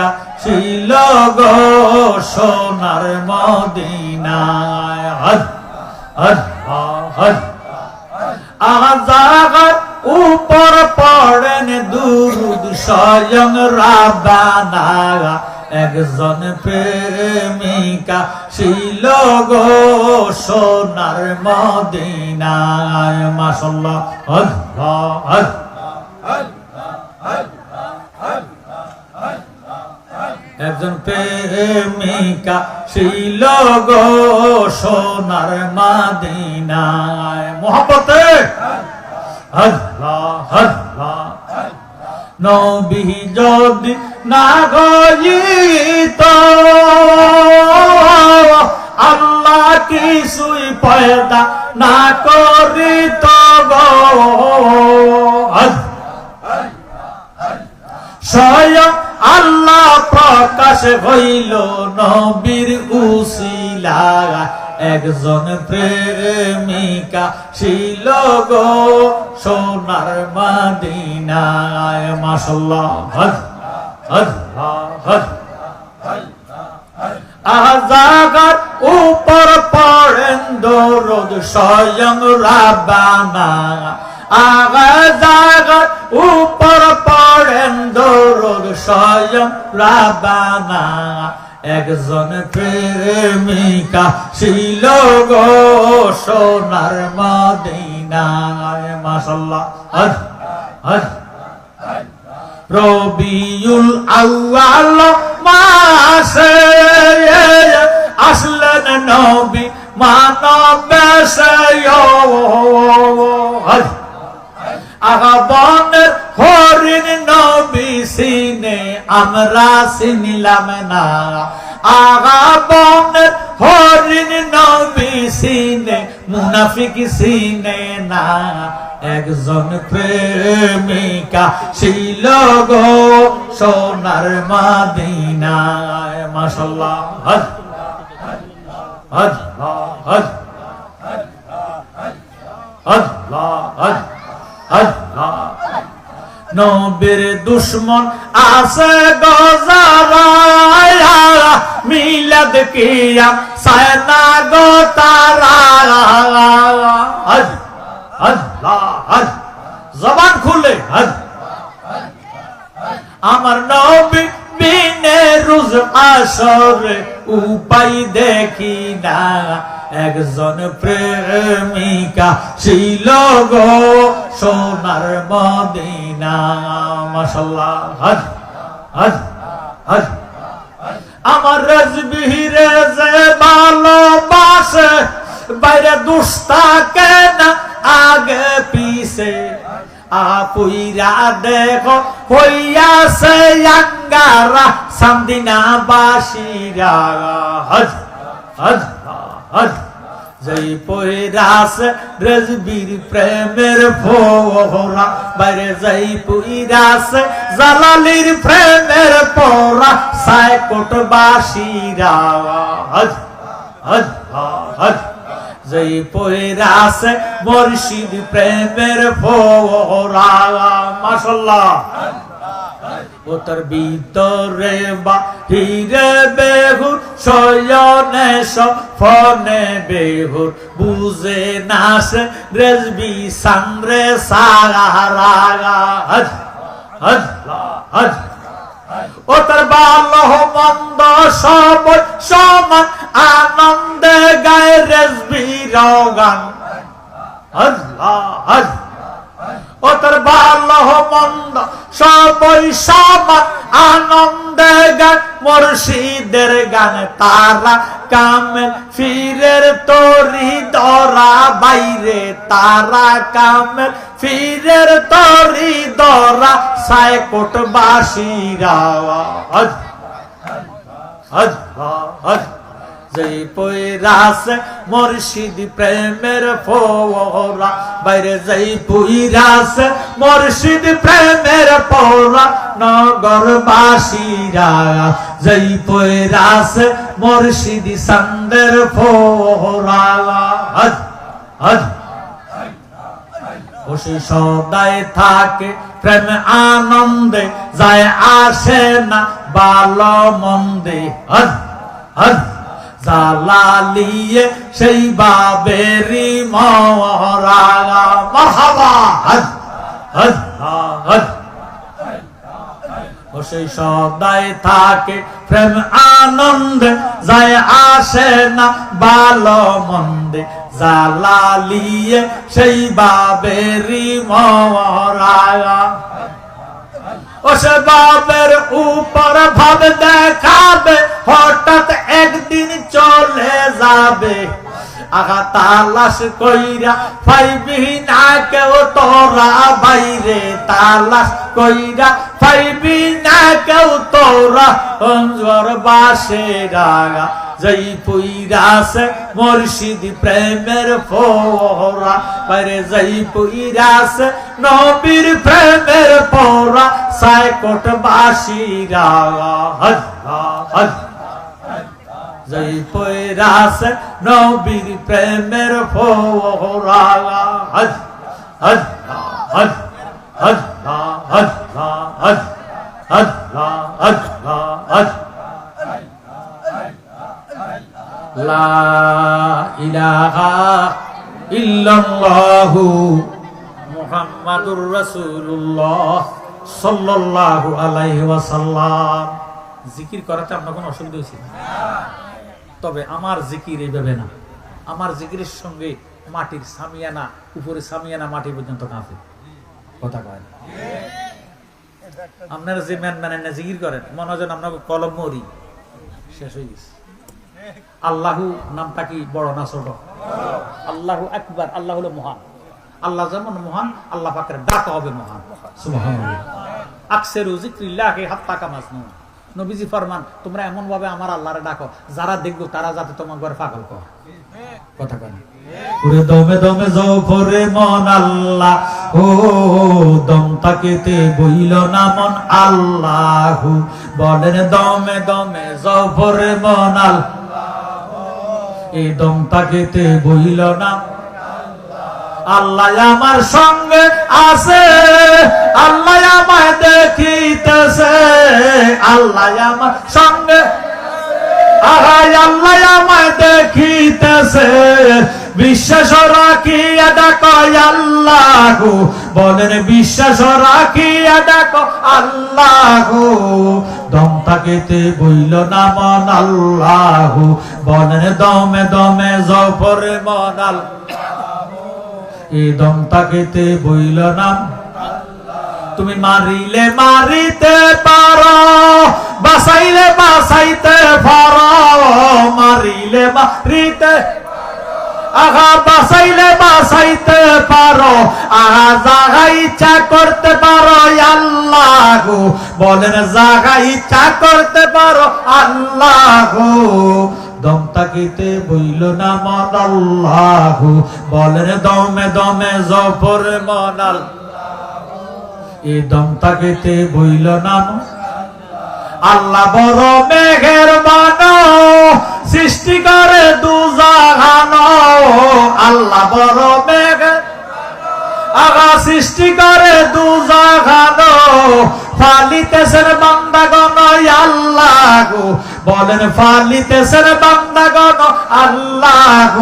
প্রেমিকা ছিল গো সোনার মদিনায়। হদ হদ হদ আজাগার উপর পড়েন দুরুদ স্বয়ং রাবানা একজন প্রেমিকা ছিল গো সোনার মদিনায়। মাসাল্লাহ আল্লাহ আল্লাহ একজন প্রেমিকা ছিল গো সোনার মাদিনায়। মোহাম্মতে আল্লাহ আল্লাহ। নবী যদি না আল্লাহ কিছুই পয়দা না করিত গো। স্বয়ং প্রকাশ হইল নবীর উসিলা। একজন প্রেমিকা ছিল গো সোনার মাদিনায়। মাসাল্লাহ হদ হদ আজাগার উপর পড়েন দরদ স্বয়ং রাবানা আগাজাগার উপর একজন প্রেমিকা ছিল গো সোনার মদিনায়। মাসাল্লাহ হদ রবিউল আউয়াল মাসে আসলেন নবী মানব আগাবনের হরিণ আমরা চিনিলাম না। আগাবনের হরিণ নবী সিনে মুনাফিক সিনে না। একজন প্রেমিকা ছিল গো সোনার মাদিনায়। মাসাল্লাহ হদ হদ হদ নবীর দুশ্মন আছে গজারা মিলাদ কিয়া সায়না গো তারা। আল্লাহ জবান খুলে আমার নবী বিনে রুজ আসরে উপায় দেখি না। একজন প্রেমিকা ছিল গো। সোনার মদিনা মাসাল্লাহ হদ হদ হদ আমার রাজবিহিরে যে ভালোবাসে, বাইরে দুস্তা কেন আগে পিছে। আপুইরা দেখো, হইয়াছে আঙ্গারা সামদিনা বাসিরা। হজ হজ হজ। যেই পইরাস রেজবির প্রেমের ফোরা বাইরে যেই পইরাস জালালির প্রেমের পোরা সাইকোট বাসিরা হজ হজ হজ। যেই পইরাস মুর্শিদ প্রেমের ফোরা মাশাল্লাহ। ওতর ভিতরে বাহিরে বেহুর, শয়নে সফনে বেহুর। বুঝে নাসে রেজবি সামরে সারা হজ হজ হজ। ও তার ভালো মন্দ সব সমান আনন্দে গায়ে রেজবি গান আল্লাহ আল্লাহ ও তার ভালো মন্দ সবই সমান আনন্দে গান, মুর্শিদের গান তারা কামেল ফিরের তরি দরা, বাইরে তারা কামেল ফিরের তরি দরা, সাইকোট বাসিরা হজ হজ হজ। যেই পৈরাস মুর্শিদ প্রেমের ফোরা বাইরে যেই পুইরাস মুর্শিদ প্রেমের পৌরা নগর বাসীরা যেই পৈরাস মুর্শিদ সন্দের ফোরা হজ হজ। খুশি সদায় থাকে, প্রেম আনন্দে যায় আসে না ভালো মন্দে। হদ হদ জালালিয়ে সেই বাবেরি মরা মরহাবা! হদ হদ ও সেই সদাই থাকে প্রেম আনন্দে, যায় আসে না ভালো মন্দে জালালিয়ে সেই বাবেরি মরা ও সে বাবের উপর ভাব দেখাবে হঠাৎ একদিন চলে যাবে। আগা তালাশ কইরা পাইবি না কেউ তোরা বাইরে। তালাশ কইরা পাইবি না কেউ তোরা অঞ্জর বাসে রাগা জই পুইরাসে মুর্শিদ প্রেমের ফোরা পারে জই পুইরাসে নবীর প্রেমের ফোরা সাইকোট বাসি রাগা হদ জয় পৈরাস নবীর প্রেমের ফোরা হজ হজ হজ হজ হজ হজ হজ হজ হজ। লা ইলাহা ইল্লাল্লাহু মুহাম্মাদুর রাসূলুল্লাহ সাল্লাল্লাহু আলাইহি ওয়াসাল্লাম। জিকির করাতে আপনার কোনো অসুবিধা হয়েছে? তবে আমার জিকির এইভাবে না। আমার জিকিরের সঙ্গে মাটির সামিয়ানা, উপরে সামিয়ানা মাটি পর্যন্ত কাঁপে। কথা কয়। আপনারা যে ম্যান ম্যান না জিকির করেন, মনে হয় আপনাকে কলম মরি। শেষ হয়ে গেছে। আল্লাহু নামটা কি বড় না ছোট? আল্লাহু একবার আল্লাহ হলো মহান। আল্লাহ যেমন মহান, আল্লাহ পাকের ডাক হবে মহান। আকসেরু জিক্রিল্লাহি হাত্তা কামাসনু নবীজি ফরমান, তোমরা এমন ভাবে আমার আল্লাহরে ডাকো, যারা দেখব তারা যাতে তোমার ঘরে পাগল কর কথা কয় না। দমে দমে পরে মন আল্লাহ, ও দম তাকেতে বইল না মন আল্লাহ বলেন, দমে দমে পরে মন আল্লাহ এই দম তাকেতে বইল না আল্লাহ আমার সঙ্গে আছে, আল্লাহ আমায় দেখিতেছে, আল্লাহ আমার সঙ্গে আহাই, আল্লাহ আমায় দেখিতেছে। বিশ্বাস রাখিয়া ডাকো আল্লাহ, বলেন বিশ্বাস রাখিয়া ডাকো আল্লাহ। দম তাকেতে বইল না মন আল্লাহ, বলেন দমে দমে জফরে মন আল্লাহ। এই দম তাকেতে বইল নাম তুমি মারিলে মারিতে পারো বাসাইলে বাসাইতে পারো, মারিলে মারিতে আগা বাসাইলে বাসাইতে পারো আগা জাগা ইচ্ছা করতে পারো, আল্লাহ বলেন, জাগা ইচ্ছা করতে পারো, আল্লাহ দম তাকিতে বইল না মন আল্লাহ। বলেন দমে দমে জফর মন এই দম তাকিতে বইল না মন আল্লাহ বড় মেঘের বানো সৃষ্টি করে দুজাহানো আল্লাহ বড় মেঘের আগা সৃষ্টি করে দুজাহানো ফালিতেছেন বান্দাগণ আল্লাহ। গো বলেন ফালিতেছেন বান্দাগণ, আল্লাহ।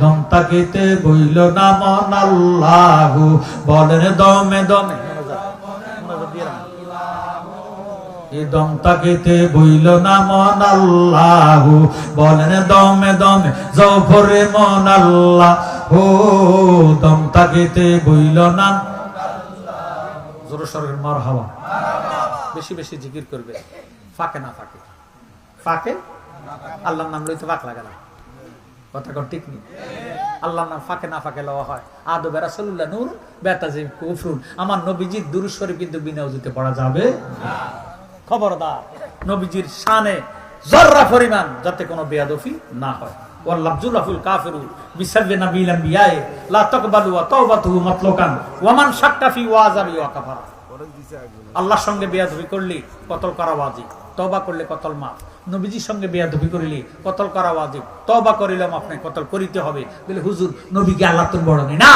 দম তাকিতে বইল না মন আল্লাহ। বলেন, দমে দমে। দম তাকিতে বইল না মন আল্লাহ। বলেন, দমে দমে। জফরে মন, আল্লাহ। ও দম তাকিতে বইল না। জোর সরের মার হাওয়া বেশি বেশি জিকির করবে। ফাঁকে না, ফাঁকে। ফাঁকে আল্লাহর নাম লইতে ফাঁক লাগে না। কথা কর ঠিক নেই। আল্লাহর নাম ফাঁকে না ফাঁকে লওয়া হয়। আদো বেড়া সল্লাহ নূর বেতাজি কুফরুন। আমার নবীজির শরীফ কিন্তু বিনা উজুতে পড়া যাবে খবরদার নবীজির শানে জর্রা পরিমাণ যাতে কোনো বেয়াদফি না হয়। ওয়াল্লাফজুল রাফুল কাফিরু বিসাববে নাবিল আম্বিয়ায়ে লা তাকবালু ওয়া তাওবাতুহু মাতলুকান ওয়া মান শাক্কা ফি ওয়াজাবি ওয়া কাফারা। আল্লাহর সঙ্গে বেয়াদবি করলি কতল করা ওয়াজিব। তবা করলে কতল মাফ। নবীজির সঙ্গে বেয়াদবি করিলি, কতল করা ওয়াজিব। তবা করিলাম আপনি, কতল করিতে হবে। বলে, হুজুর, নবীকে আল্লাহ তুমি বড় নেই না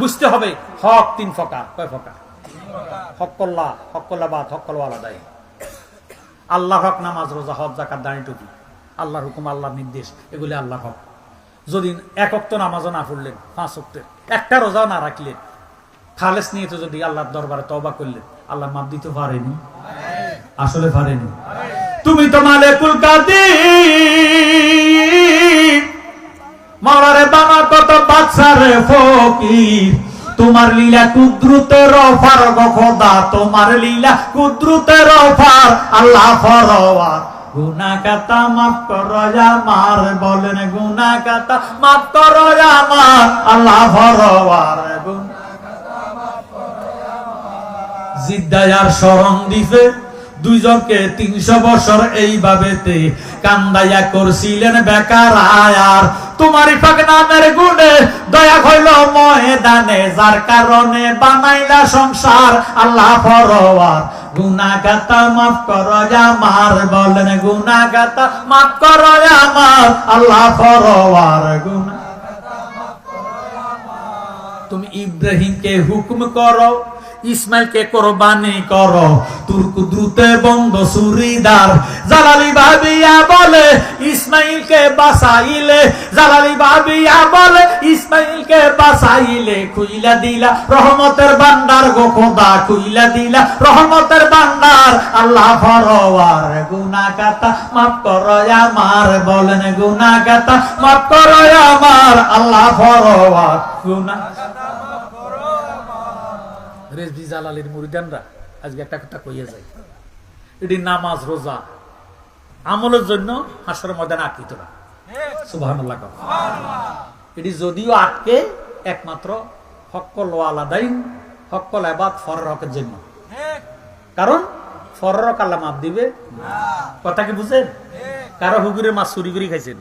বুঝতে হবে, হক তিন ফকার কয় ফকার হকল্লা হকল্লা বাদ হকল আলাদাই আল্লাহ হক, নামাজ, রোজা হজ জাকাত দাঁড়ি, টুপি। আল্লাহর হুকুম, আল্লাহর নির্দেশ, এগুলি আল্লাহ হক। যদি এক অক্ত নামাজও না পড়লেন, পাঁচ অক্টের একটা রোজাও না রাখলেন, খালেস নিয়ে তো যদি আল্লাহর দরবারে তবা করলেন, আল্লাহ মাপ দিতে পারেনি? আসলে পারেনি। তুমি তো মালেকুল কাদির। মাওলারে বাবা, কত বাচ্চারে ফকির। তোমার লীলা কুদ্রুতের অফার গো খোদা, তোমার লীলা কুদ্রুতের অফার আল্লাহ ফরওয়ার। গুনা কাতা মাফ করো আমার বলেন গুনা কাতা মাফ করো আমার আল্লাহ ফরওয়ার। জিদ্দায়ার শরণ দিছে দুইজনকে তিনশো বছর এইভাবেতে কান্দাইয়া করছিলেন বেকার আয়ার। তোমারই পাক নামের গুণে দয়া হইল ময়দানে, যার কারণে বানাইলা সংসার, আল্লাহ ফরওয়ার। গুনাগাতা মাফ করো আমার, বলেন গুনাগাতা মাফ করো আমার, আল্লাহ ফরওয়ার। গুনা তুমি ইব্রাহিমকে হুকুম করো ইসমাইলকে কোরবানি করো? তুর্ক দ্রুতে বন্ধ সুরিদার জালালি ভাবিয়া বলে ইসমাইলকে বাসাইলে জালালি ভাবিয়া বলে ইসমাইলকে বাসাইলে খুইলা দিলা, রহমতের বান্দার গো খোদা, খুইলা দিলা, রহমতের বান্দার আল্লাহ ফরওয়ার, গুনাহগাতা, মাফ করো আমার, বলেন গুনাহগাতা, মাফ করো আমার, আল্লাহ ফরওয়ার, গুনাহ রেজবি জালালের মুরিদানরা আজকে একটা কথা কইয়া যায়। এটি নামাজ, রোজা। আমলের জন্য হাসর ময়দানে আটকিত না। এটি যদিও আটকে, একমাত্র হক্কল আলাদাইন হক্কল এবাদ ফরের হকের জন্য। কারণ ফরের হক আল্লাহ মাপ দিবে। কথা কি বুঝেন? কারও হুগুরের মাছ চুরি করে খাইছেন।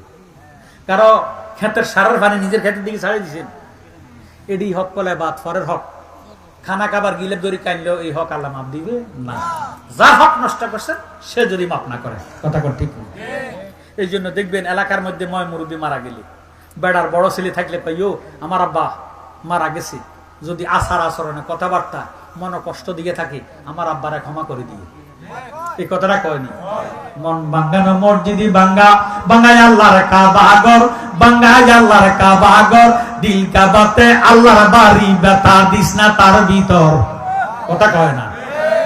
কারও ক্ষেতের সারের পানি নিজের ক্ষেতের দিকে ছাড়িয়ে দিয়েছেন এটি হক্কল এবাদ, ফরের হক। খানা খাবার গিলে দড়ি কানলেও এই হক আল্লাহ মাপ দিবে? না। যা হক নষ্ট করছে, সে যদি মাপ না করে। কথা কর ঠিক। এই জন্য দেখবেন এলাকার মধ্যে ময় মুরুবি মারা গেলি। বেড়ার বড় ছেলে থাকলে পাইও আমার আব্বা মারা গেছে। যদি আসার আচরণে কথাবার্তা মন কষ্ট দিয়ে থাকে, আমার আব্বারা ক্ষমা করে দিয়ে। এই কথাটা কয়নি মন বাঙ্গানো মসজিদি বাঙ্গা বাঙ্গাই আল্লাহর কাবাগর বাঙ্গাই আল্লাহর কাবাগর দিল কাবাতে আল্লাহর বাড়ি বেতা দিস না তার ভিতর। কথা কয় না।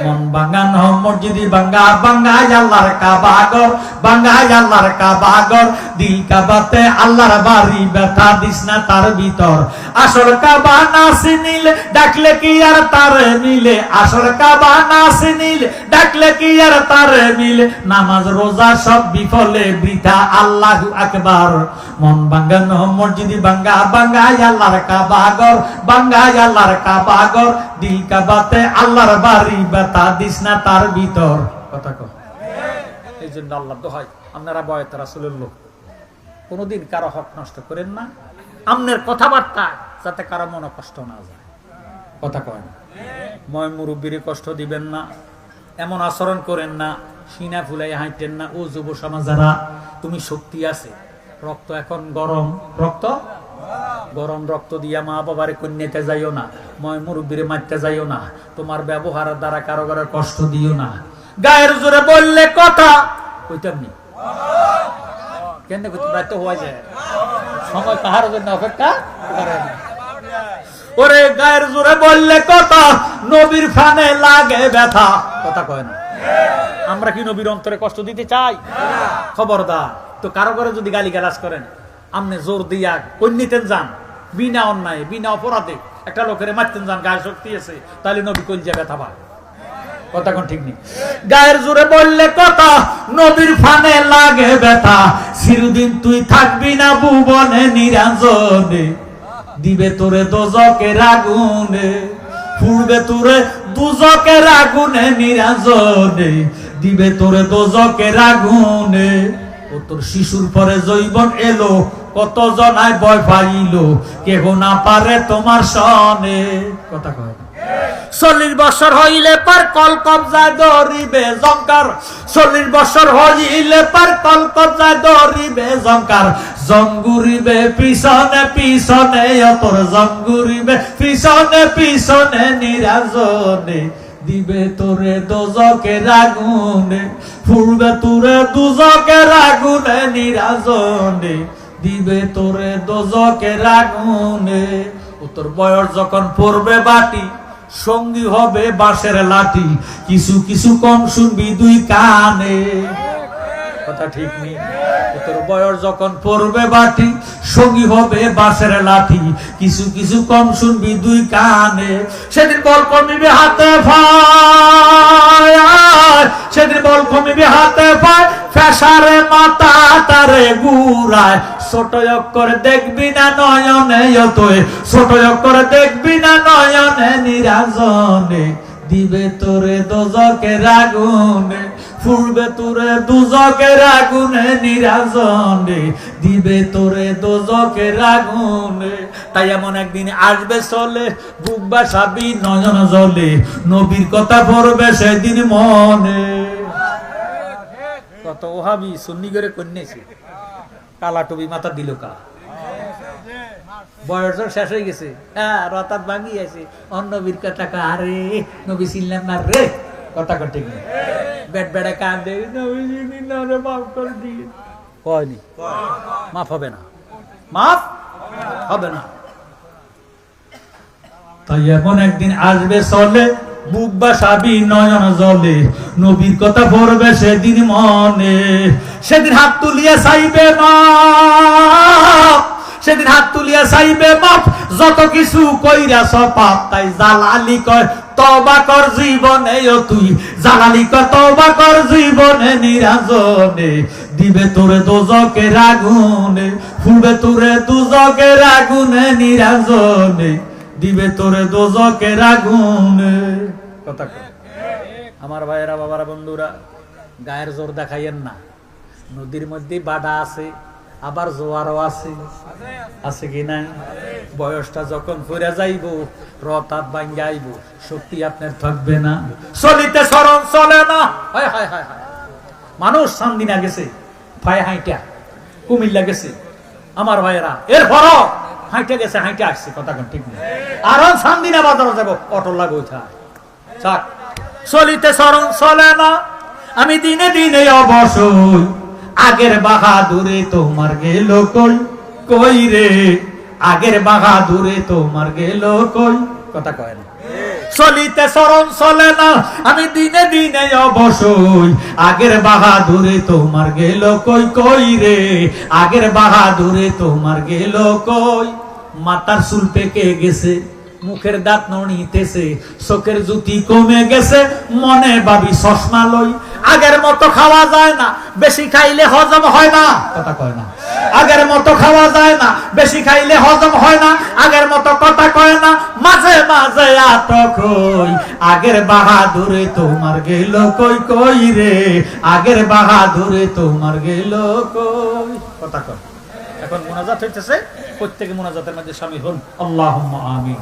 মন বাঙ্গান মসজিদি বাঙ্গা বাঙ্গাই আল্লাহর কাবাগর বাঙ্গাই আল্লাহর কাবাগর দিল কাবাতে আল্লাহর বাড়ি বেতা দিস না তার ভিতর। আসল কাবা না চিনিলে ডাকলে কি আর তারে মিলে? আসল কাবা না চিনিলে ডাকলে কি আর তারে মিলে? নামাজ, রোজা সব বিফলে বৃথা, আল্লাহ আকবার। মন বাঙ্গান মসজিদি বাঙ্গা বাঙ্গাই আল্লাহর কাবাগর বাঙ্গাই আল্লাহর কাবাগর দিল কাবাতে আল্লাহর বাড়ি বেতা দিস না তার ভিতর। কথা কহ এই জন্য আল্লাহ দোহাই, আপনারা বয়ত রাসুলের লোক। কোনোদিন কারও হক নষ্ট করেন না। আমনের কথাবার্তা যাতে কারও মনে কষ্ট না যায়। কথা কয় না। ময় মুরব্বীরে কষ্ট দিবেন না, এমন আচরণ করেন না, সিনা ফুলাই হাঁটেন না। ও যুব সমাজারা তুমি শক্তি আছে। রক্ত এখন গরম। রক্ত? গরম রক্ত দিয়া মা বাবারে কন্যাতে যাইও না ময় মুরব্বীরে মারতে যাইও না, তোমার ব্যবহারের দ্বারা কারও কারও কষ্ট দিও না। গায়ের জোরে বললে কথা, কইতাম নি? কেন হওয়া যায়। সময় কাহার জন্য অপেক্ষা করে না। ওরে গায়ের জোরে বললে কথা, নবীর ফানে লাগে ব্যথা। কথা কয় না। আমরা কি নবীর অন্তরে কষ্ট দিতে চাই? খবরদার। তো কারও করে যদি গালি গালাজ করেন আপনি জোর দিয়া কন্যিতেন যান, বিনা অন্যায়, বিনা অপরাধে একটা লোকের মারতেন যান, গায়ে শক্তি আছে, তাহলে নবী কোন ঠিক নেই। গায়ের জোরে বললে তুই থাকবি না দিবে তোরে দোজকের আগুনে ফুড়বে তোরে দুজকের আগুনে নিরঞ্জনে, দিবে তোরে দোজকের আগুনে ও তোর শিশুর পরে জৈবন এলো কত জনায় ভয় পাইল, কেহ না পারে তোমার সনে। কথা কয়। চল্লিশ বছর হইলে পার কল কবজায় ধরিবে জঙ্কার চল্লিশ বছর হইলে পার কল কবজায় ধরিবে জঙ্কার জঙ্গুরিবে, পিছনে পিছনে অতর জঙ্গুরিবে, পিছনে পিছনে নিরাজনে। দিবে তোরে দোজকে রাগুনে ফুলবে তোরে দুজকে রাগুনে নিরাজনে। দিবে তোরে দোজকে রাগুনে ও তোর বয়স যখন পড়বে বাটি, সঙ্গী হবে বাঁশের লাঠি। কিছু কিছু কম শুনবি দুই কানে। কথা ঠিক নেই। তোর বয়স যখন পড়বে বাটি, সঙ্গী হবে বাঁশের লাঠি। কিছু কিছু কম শুনবি দুই কানে। সেদিন বল কমিবে হাতে ভাই সেদিন বল কমিবে হাতে ভাই ফেসারে মাথা তারে গুড়ায়। ছোট অক্ষর দেখবি না নয়নে যতই ছোট অক্ষর দেখবি না নয়নে নিরাজনে। দিবে তোরে দোজকে রাগুনে ফুলবে তোরে দুজকে রাগুনে নিরাজনে দিবে তোরে দোজকে রাগুনে তাই এমন একদিন আসবে চলে, বুক বাসাবি, নয়ন জলে। নবীর কথা পড়বে সেদিন মনে। কত ওহাবি সুন্নি করে কন্যাছি কালা টুবি মাথা দিল কা। বয়স শেষ হয়ে গেছে। হ্যাঁ রতাত ভাঙি অন্য বীর কথা আরে, নবী না রে? কথা কটে না রে মাফ করে দিয়ে কয়নি? মাফ হবে না। মাফ হবে না। তাই এমন একদিন আসবে চলে, বুক বাসাবি, নয়ন জলে। নবীর কথা পড়বে সেদিন মনে। সেদিন হাত তুলিয়া চাইবে মা। সেদিন হাত তুলিয়া চাইবে বাপ যত কিছু কইরা সপাপ তাই জালালি কয় তবা কর জীবনে তুই। জালালি কয় তবা কর জীবনে নিরাজনে। দিবে তোরে দোজকে রাগুনে ফুলবে তোরে দুজকে রাগুনে নিরাজনে। দিবে তোরে দোজকে রাগুনে কথা। আমার ভাইয়েরা, বাবারা, বন্ধুরা, গায়ের জোর দেখাইয়েন না। নদীর মধ্যে বাডা আছে। আবার জোয়ারও আছে। আছে কি না বয়সটা যখন ফিরে যাইব রতাত ভাঙ্গে আইব শক্তি আপনার থাকবে না। চলিতে সরম চলে না। হায় হায় হায় হায়। মানুষ সান্দিনা গেছে, ভাই হাইটা, কুমিল্লা গেছে। আমার ভাইয়েরা, এরপরও হাইটে গেছে, হাইটে আসছে, কথা ঠিক নেই আর সান্দিনা বাজারে যাব, অটো লাগো চলিতে সরম চলে না। আমি দিনে দিনে অবসর। আগের বাহাদুরে তোমার গেল কই? কই রে? আগের বাহাদুরে তোমার গেল কই? কথা কয় না। চলিতে সরম চলে না, আমি দিনে দিনে অবসই আগের বাহাদুরে তোমার গেল কই? কই রে? আগের বাহাদুরে তোমার গেল কই? মাতার চুল পেকে গেছে। মুখের দাঁত নড়িতেছে চোখের জুতি কমে গেছে, মনে ভাবি চশমা লই। আগের মতো খাওয়া যায় না, বেশি খাইলে হজম হয় না, কথা কয় না। আগের মতো খাওয়া যায় না, বেশি খাইলে হজম হয় না, আগের মতো কথা কয় না, মাঝে মাঝে আটক হই। আগের বাহাদুরে তোমার গেল কই কই রে? আগের বাহাদুরে তোমার গেল কই? কথা কয়। এখন মোনাজাত হইতেছে প্রত্যেকে মোনাজাতের মধ্যে স্বামী হন। আল্লাহ আমিন।